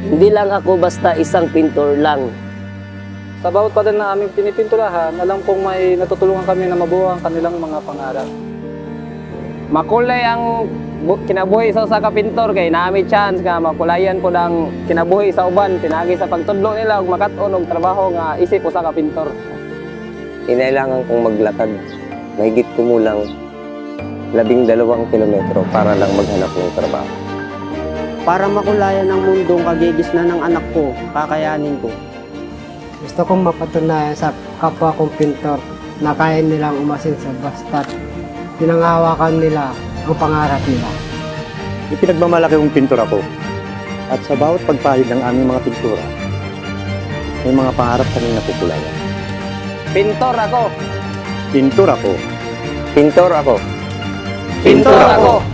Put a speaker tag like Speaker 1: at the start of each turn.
Speaker 1: Hindi lang ako basta isang pintor lang.
Speaker 2: Sa bawat pader na aming pinipinturahan, alam kong may natutulungan kami na mabuo ang kanilang mga pangarap.
Speaker 3: Makulay ang bu- kinabuhi sa usa ka pintor kay naami chance nga makulayan po ang kinabuhi sa uban pinagi sa pagtudlo nila og makat-on og trabaho nga isip usa ka pintor.
Speaker 4: Kinailangan kong maglakad mahigit kumulang labing dalawang kilometro para lang maghanap ng trabaho.
Speaker 5: Para makulayan ang mundong kagigis na ng anak ko, kakayanin ko.
Speaker 6: Gusto kong mapatunayan sa kapwa kong pintor na kaya nilang umasin sa basta't pinangahawakan nila ang pangarap nila.
Speaker 7: Ipinagmamalaki kong pintor ako. At sa bawat pagpahid ng aming mga pintura, may mga pangarap kaming napupulayan.
Speaker 3: Pintor ako.
Speaker 7: Pintor ako.
Speaker 4: Pintor ako.
Speaker 3: Pintor ako.